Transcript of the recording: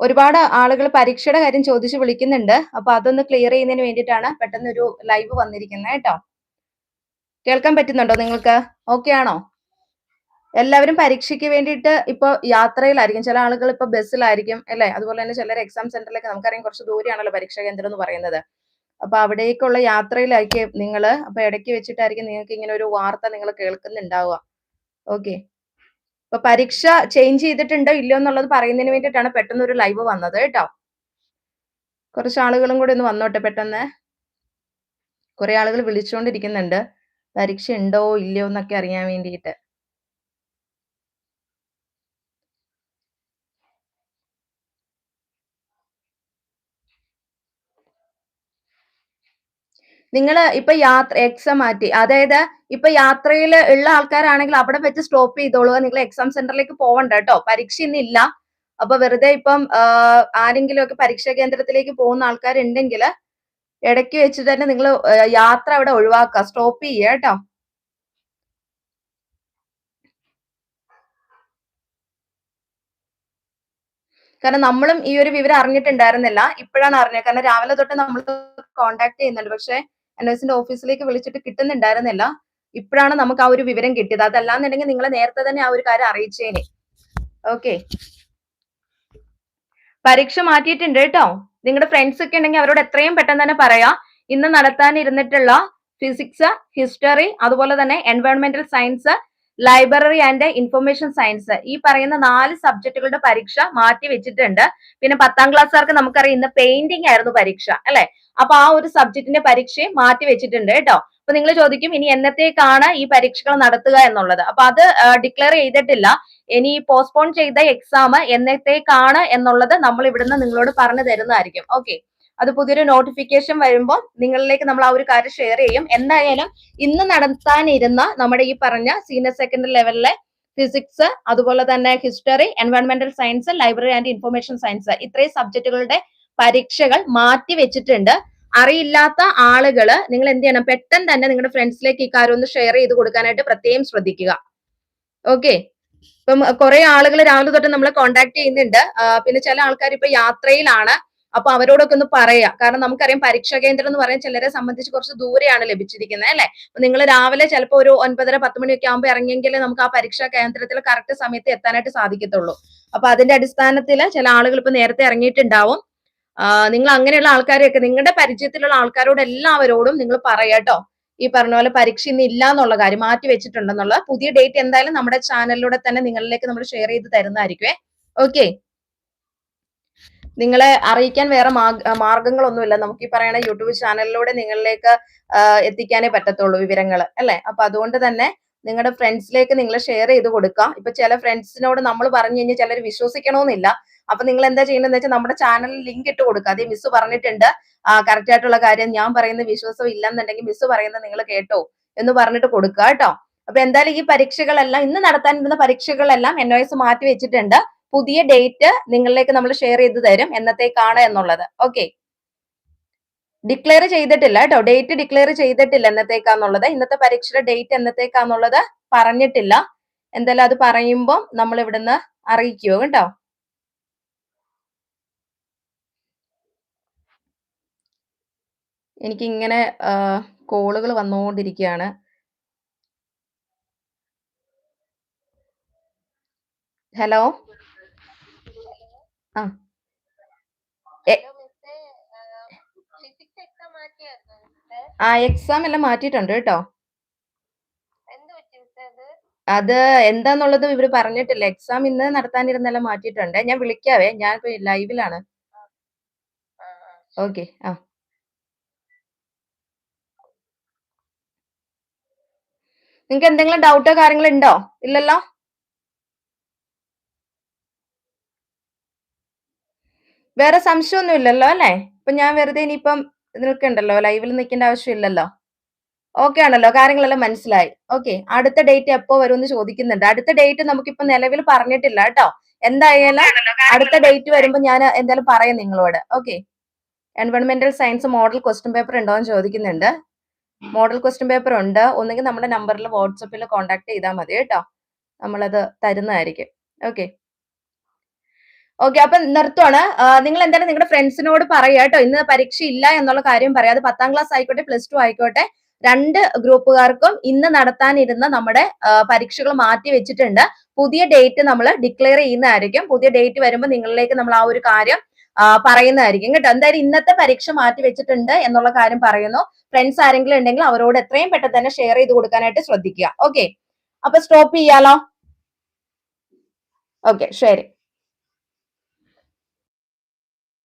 ഒരുപാട് ആളുകൾ പരീക്ഷയുടെ കാര്യം ചോദിച്ചു വിളിക്കുന്നുണ്ട്. അപ്പൊ അതൊന്ന് ക്ലിയർ ചെയ്യുന്നതിന് വേണ്ടിയിട്ടാണ് പെട്ടെന്ന് ഒരു ലൈവ് വന്നിരിക്കുന്നത് കേട്ടോ. കേൾക്കാൻ പറ്റുന്നുണ്ടോ നിങ്ങൾക്ക്? ഓക്കെ ആണോ? എല്ലാവരും പരീക്ഷയ്ക്ക് വേണ്ടിയിട്ട് ഇപ്പൊ യാത്രയിലായിരിക്കും. ചില ആളുകൾ ഇപ്പൊ ബസ്സിലായിരിക്കും അല്ലെ? അതുപോലെ തന്നെ ചിലർ എക്സാം സെന്ററിലേക്ക് നമുക്കറിയാം കുറച്ച് ദൂരെയാണല്ലോ പരീക്ഷാ കേന്ദ്രം എന്ന് പറയുന്നത്. അപ്പൊ അവിടേക്കുള്ള യാത്രയിലായിരിക്കും നിങ്ങൾ അപ്പൊ ഇടയ്ക്ക് വെച്ചിട്ടായിരിക്കും നിങ്ങൾക്ക് ഇങ്ങനെ ഒരു വാർത്ത നിങ്ങൾ കേൾക്കുന്നുണ്ടാവുക. ഓക്കെ അപ്പൊ പരീക്ഷ ചേഞ്ച് ചെയ്തിട്ടുണ്ടോ ഇല്ലയോ എന്നുള്ളത് പറയുന്നതിന് വേണ്ടിയിട്ടാണ് പെട്ടെന്ന് ഒരു ലൈവ് വന്നത് കേട്ടോ. കുറച്ച് ആളുകളും കൂടി ഒന്ന് വന്നോട്ടെ പെട്ടെന്ന്. കുറെ ആളുകൾ വിളിച്ചുകൊണ്ടിരിക്കുന്നുണ്ട് പരീക്ഷ ഉണ്ടോ ഇല്ലയോ എന്നൊക്കെ അറിയാൻ വേണ്ടിയിട്ട്. നിങ്ങൾ ഇപ്പൊ യാത്ര എക്സാം മാറ്റി. അതായത് ഇപ്പൊ യാത്രയിൽ ഉള്ള ആൾക്കാരാണെങ്കിൽ അവിടെ വെച്ച് സ്റ്റോപ്പ് ചെയ്തോളൂ. നിങ്ങൾ എക്സാം സെന്ററിലേക്ക് പോവണ്ട കേട്ടോ. പരീക്ഷ ഇന്നില്ല അപ്പൊ വെറുതെ ഇപ്പം ആരെങ്കിലും ഒക്കെ പരീക്ഷാ കേന്ദ്രത്തിലേക്ക് പോകുന്ന ആൾക്കാരുണ്ടെങ്കിൽ ഇടയ്ക്ക് വെച്ചിട്ട് തന്നെ നിങ്ങൾ യാത്ര അവിടെ ഒഴിവാക്കുക. സ്റ്റോപ്പ് ചെയ്യുക കേട്ടോ. കാരണം നമ്മളും ഈ ഒരു വിവരം അറിഞ്ഞിട്ടുണ്ടായിരുന്നില്ല. ഇപ്പോഴാണ് അറിഞ്ഞത്. കാരണം രാവിലെ തൊട്ട് നമ്മൾ കോണ്ടാക്ട് ചെയ്യുന്നുണ്ട്. പക്ഷെ എൻ എസിന്റെ ഓഫീസിലേക്ക് വിളിച്ചിട്ട് കിട്ടുന്നുണ്ടായിരുന്നില്ല. ഇപ്പോഴാണ് നമുക്ക് ആ ഒരു വിവരം കിട്ടിയത്. അതല്ലാന്നുണ്ടെങ്കിൽ നിങ്ങളെ നേരത്തെ തന്നെ ആ ഒരു കാര്യം അറിയിച്ചേനെ. ഓക്കെ. പരീക്ഷ മാറ്റിയിട്ടുണ്ട് കേട്ടോ. നിങ്ങളുടെ ഫ്രണ്ട്സ് ഒക്കെ ഉണ്ടെങ്കിൽ അവരോട് എത്രയും പെട്ടെന്ന് തന്നെ പറയാ. ഇന്ന് നടത്താനിരുന്നിട്ടുള്ള ഫിസിക്സ് ഹിസ്റ്ററി അതുപോലെ തന്നെ എൻവയോൺമെന്റൽ science library and information science ഈ പറയുന്ന നാല് സബ്ജക്റ്റുകളുടെ പരീക്ഷ മാറ്റി വെച്ചിട്ടുണ്ട്. പിന്നെ പത്താം ക്ലാസ്സുകാർക്ക് നമുക്കറിയാം ഇന്ന് പെയിന്റിംഗ് ആയിരുന്നു പരീക്ഷ അല്ലെ? അപ്പൊ ആ ഒരു സബ്ജക്റ്റിന്റെ പരീക്ഷയും മാറ്റി വെച്ചിട്ടുണ്ട് കേട്ടോ. അപ്പൊ നിങ്ങൾ ചോദിക്കും ഇനി എന്നത്തേക്കാണ് ഈ പരീക്ഷകൾ നടത്തുക എന്നുള്ളത്? അപ്പൊ അത് ഡിക്ലെയർ ചെയ്തിട്ടില്ല. ഇനി പോസ്റ്റ്പോൺ ചെയ്ത എക്സാം എന്നത്തേക്കാണ് എന്നുള്ളത് നമ്മൾ ഇവിടുന്ന് നിങ്ങളോട് പറഞ്ഞു തരുന്നതായിരിക്കും. ഓക്കെ അത് പുതിയൊരു നോട്ടിഫിക്കേഷൻ വരുമ്പോൾ നിങ്ങളിലേക്ക് നമ്മൾ ആ ഒരു കാര്യം ഷെയർ ചെയ്യും. എന്തായാലും ഇന്ന് നടത്താനിരുന്ന നമ്മുടെ ഈ പറഞ്ഞ സീനിയർ സെക്കൻഡറി ലെവലിലെ ഫിസിക്സ് അതുപോലെ തന്നെ history എൻവയോൺമെന്റൽ science library and information science ഇത്രയും സബ്ജക്റ്റുകളുടെ പരീക്ഷകൾ മാറ്റി വെച്ചിട്ടുണ്ട്. അറിയില്ലാത്ത ആളുകൾ നിങ്ങൾ എന്ത് ചെയ്യണം? പെട്ടെന്ന് തന്നെ നിങ്ങളുടെ ഫ്രണ്ട്സിലേക്ക് ഈ കാര്യം ഒന്ന് ഷെയർ ചെയ്ത് കൊടുക്കാനായിട്ട് പ്രത്യേകം ശ്രദ്ധിക്കുക. ഓക്കെ ഇപ്പം കുറെ ആളുകൾ രാവിലെ തൊട്ട് നമ്മളെ കോണ്ടാക്ട് ചെയ്യുന്നുണ്ട്. പിന്നെ ചില ആൾക്കാർ ഇപ്പൊ യാത്രയിലാണ്. അപ്പൊ അവരോടൊക്കെ ഒന്ന് പറയാ. കാരണം നമുക്കറിയാം പരീക്ഷാ കേന്ദ്രം എന്ന് പറയാൻ ചിലരെ സംബന്ധിച്ച് കുറച്ച് ദൂരെയാണ് ലഭിച്ചിരിക്കുന്നത് അല്ലെ? നിങ്ങൾ രാവിലെ ചിലപ്പോൾ ഒരു ഒൻപതര പത്ത് മണിയൊക്കെ ആകുമ്പോൾ ഇറങ്ങിയെങ്കിൽ നമുക്ക് ആ പരീക്ഷാ കേന്ദ്രത്തിൽ കറക്റ്റ് സമയത്ത് എത്താനായിട്ട് സാധിക്കത്തുള്ളൂ. അപ്പൊ അതിന്റെ അടിസ്ഥാനത്തിൽ ചില ആളുകൾ ഇപ്പൊ നേരത്തെ ഇറങ്ങിയിട്ടുണ്ടാവും. നിങ്ങൾ അങ്ങനെയുള്ള ആൾക്കാരെയൊക്കെ നിങ്ങളുടെ പരിചയത്തിലുള്ള ആൾക്കാരോട് എല്ലാവരോടും നിങ്ങൾ പറയാട്ടോ ഈ പറഞ്ഞ പോലെ പരീക്ഷ ഇന്ന് ഇല്ല എന്നുള്ള കാര്യം മാറ്റി വെച്ചിട്ടുണ്ടെന്നുള്ള പുതിയ ഡേറ്റ് എന്തായാലും നമ്മുടെ ചാനലിലൂടെ തന്നെ നിങ്ങളിലേക്ക് നമ്മൾ ഷെയർ ചെയ്ത് തരുന്നതായിരിക്കുമേ ഓക്കെ. നിങ്ങളെ അറിയിക്കാൻ വേറെ മാർഗങ്ങളൊന്നുമില്ല. നമുക്ക് ഈ പറയുന്ന യൂട്യൂബ് ചാനലിലൂടെ നിങ്ങളിലേക്ക് എത്തിക്കാനേ പറ്റത്തുള്ളൂ വിവരങ്ങൾ അല്ലെ? അപ്പൊ അതുകൊണ്ട് തന്നെ നിങ്ങളുടെ ഫ്രണ്ട്സിലേക്ക് നിങ്ങൾ ഷെയർ ചെയ്ത് കൊടുക്കുക ഇപ്പൊ ചില ഫ്രണ്ട്സിനോട് നമ്മൾ പറഞ്ഞു കഴിഞ്ഞാൽ ചിലർ വിശ്വസിക്കണമെന്നില്ല അപ്പൊ നിങ്ങൾ എന്താ ചെയ്യേണ്ടതെന്ന് വെച്ചാൽ നമ്മുടെ ചാനലിൽ ലിങ്ക് ഇട്ട് കൊടുക്കുക. അതേ മിസ് പറഞ്ഞിട്ടുണ്ട്. കറക്റ്റ് ആയിട്ടുള്ള കാര്യം ഞാൻ പറയുന്ന വിശ്വാസം ഇല്ലെന്നുണ്ടെങ്കിൽ മിസ് പറയുന്നത് നിങ്ങൾ കേട്ടോ എന്ന് പറഞ്ഞിട്ട് കൊടുക്കുക കേട്ടോ. അപ്പൊ എന്തായാലും ഈ പരീക്ഷകളെല്ലാം ഇന്ന് നടത്താനിരുന്ന പരീക്ഷകളെല്ലാം എൻ ഒ എസ് മാറ്റി വെച്ചിട്ടുണ്ട്. പുതിയ ഡേറ്റ് നിങ്ങളിലേക്ക് നമ്മൾ ഷെയർ ചെയ്ത് തരും എന്നത്തേക്കാണ് എന്നുള്ളത്. ഓക്കെ ഡിക്ലെയർ ചെയ്തിട്ടില്ല കേട്ടോ ഡേറ്റ് ഡിക്ലെയർ ചെയ്തിട്ടില്ല എന്നത്തേക്കാന്നുള്ളത്. ഇന്നത്തെ പരീക്ഷയുടെ ഡേറ്റ് എന്നത്തേക്കാന്നുള്ളത് പറഞ്ഞിട്ടില്ല. എന്തായാലും അത് പറയുമ്പോൾ നമ്മൾ ഇവിടുന്ന് അറിയിക്കുമോ കേട്ടോ? എനിക്കിങ്ങനെ കോളുകൾ വന്നുകൊണ്ടിരിക്കുകയാണ് ഹലോ ആ. ആ എക്സാം എല്ലാം മാറ്റിയിട്ടുണ്ട് കേട്ടോ. അത്? എന്താന്നുള്ളത് ഇവർ പറഞ്ഞിട്ടില്ല. എക്സാം ഇന്ന് നടത്താനിരുന്നെല്ലാം മാറ്റിയിട്ടുണ്ട്. ഞാൻ വിളിക്കാവേ. ഞാൻ ലൈവിലാണ്. ഓക്കെ ആ. നിങ്ങൾക്ക് എന്തെങ്കിലും ഡൗട്ടോ കാര്യങ്ങളോ ഉണ്ടോ? ഇല്ലല്ലോ? വേറെ സംശയമൊന്നും ഇല്ലല്ലോ അല്ലേ? ഇപ്പൊ ഞാൻ വെറുതെ ഇനിയിപ്പം നിൽക്കണ്ടല്ലോ ലൈവിൽ നിൽക്കേണ്ട ആവശ്യമില്ലല്ലോ. ഓക്കെ ആണല്ലോ കാര്യങ്ങളെല്ലാം മനസ്സിലായി. ഓക്കെ അടുത്ത ഡേറ്റ് എപ്പോ വരും എന്ന് ചോദിക്കുന്നുണ്ട്. അടുത്ത ഡേറ്റ് നമുക്കിപ്പോ നിലവിൽ പറഞ്ഞിട്ടില്ല കേട്ടോ. എന്തായാലും അടുത്ത ഡേറ്റ് വരുമ്പോ ഞാൻ എന്തായാലും പറയാം നിങ്ങളോട്. ഓക്കെ എൻവയോൺമെന്റൽ സയൻസ് മോഡൽ ക്വസ്റ്റ്യൻ പേപ്പർ ഉണ്ടോ എന്ന് ചോദിക്കുന്നുണ്ട്. മോഡൽ ക്വസ്റ്റ്യൻ പേപ്പർ ഉണ്ട്. ഒന്നെങ്കിൽ നമ്മുടെ നമ്പറിൽ വാട്സപ്പിൽ കോൺടാക്ട് ചെയ്താൽ മതി കേട്ടോ. നമ്മളത് തരുന്നതായിരിക്കും. ഓക്കെ ഓക്കെ അപ്പൊ നിർത്തുവാണ്. നിങ്ങൾ എന്തായാലും നിങ്ങളുടെ ഫ്രണ്ട്സിനോട് പറയുക കേട്ടോ. ഇന്ന് പരീക്ഷ ഇല്ല എന്നുള്ള കാര്യം പറയാം. അത് പത്താം ക്ലാസ് ആയിക്കോട്ടെ പ്ലസ് ടു ആയിക്കോട്ടെ. രണ്ട് ഗ്രൂപ്പുകാർക്കും ഇന്ന് നടത്താനിരുന്ന നമ്മുടെ പരീക്ഷകൾ മാറ്റി വെച്ചിട്ടുണ്ട്. പുതിയ ഡേറ്റ് നമ്മൾ ഡിക്ലെയർ ചെയ്യുന്നതായിരിക്കും. പുതിയ ഡേറ്റ് വരുമ്പോൾ നിങ്ങളിലേക്ക് നമ്മൾ ആ ഒരു കാര്യം പറയുന്നതായിരിക്കും കേട്ടോ. എന്തായാലും ഇന്നത്തെ പരീക്ഷ മാറ്റി വെച്ചിട്ടുണ്ട് എന്നുള്ള കാര്യം പറയുന്നു. ഫ്രണ്ട്സ് ആരെങ്കിലും ഉണ്ടെങ്കിൽ അവരോട് എത്രയും പെട്ടെന്ന് തന്നെ ഷെയർ ചെയ്ത് കൊടുക്കാനായിട്ട് ശ്രദ്ധിക്കുക. ഓക്കെ അപ്പൊ സ്റ്റോപ്പ് ചെയ്യാലോ? ഓക്കെ ശരി.